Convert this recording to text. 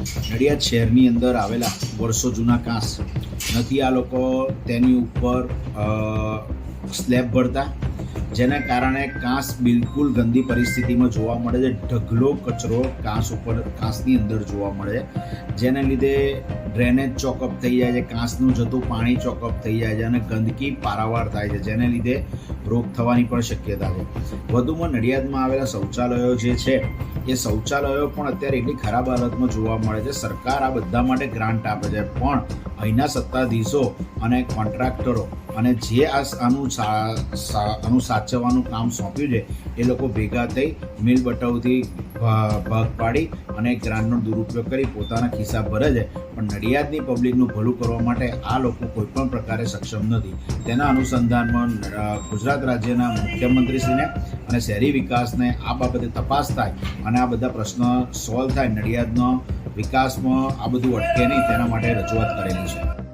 નડિયાદ શહેરની અંદર આવેલા વર્ષો જૂના કાંસ. નથી આ લોકો તેની ઉપર સ્લેબ ભરતા, જેના કારણે કાંસ બિલકુલ ગંદી પરિસ્થિતિમાં જોવા મળે છે. ઢગલો કચરો કાંસ ઉપર, કાંસની અંદર જોવા મળે. છે જેને લીધે ડ્રેનેજ ચોકઅપ થઈ જાય છે, કાંસનું જતું પાણી ચોકઅપ થઈ જાય છે અને ગંદકી પારાવાર થાય છે, જેને લીધે રોગ થવાની પણ શક્યતા છે. વધુમાં નડિયાદમાં આવેલા શૌચાલયો જે છે, એ શૌચાલયો પણ અત્યારે એટલી ખરાબ હાલતમાં જોવા મળે છે. સરકાર આ બધા માટે ગ્રાન્ટ આપે છે, પણ અહીંના સત્તાધીશો અને કોન્ટ્રાક્ટરો અને જે આ આનું આનું સાચવવાનું કામ સોંપ્યું છે, એ લોકો ભેગા થઈ મિલ બટાવથી ભાગ પાડી અને ગ્રાન્ટનો દુરુપયોગ કરી પોતાના ખિસ્સા ભરે છે. પણ નડિયાદની પબ્લિકનું ભલું કરવા માટે આ લોકો કોઈપણ પ્રકારે સક્ષમ નથી. તેના અનુસંધાનમાં ગુજરાત રાજ્યના મુખ્યમંત્રીશ્રીને અને શહેરી વિકાસને આ બાબતે તપાસ થાય અને આ બધા પ્રશ્નો સોલ્વ થાય નડિયાદનો વિકાસમાં આ બધું અટકે નહીં તેના માટે રજૂઆત કરેલી છે.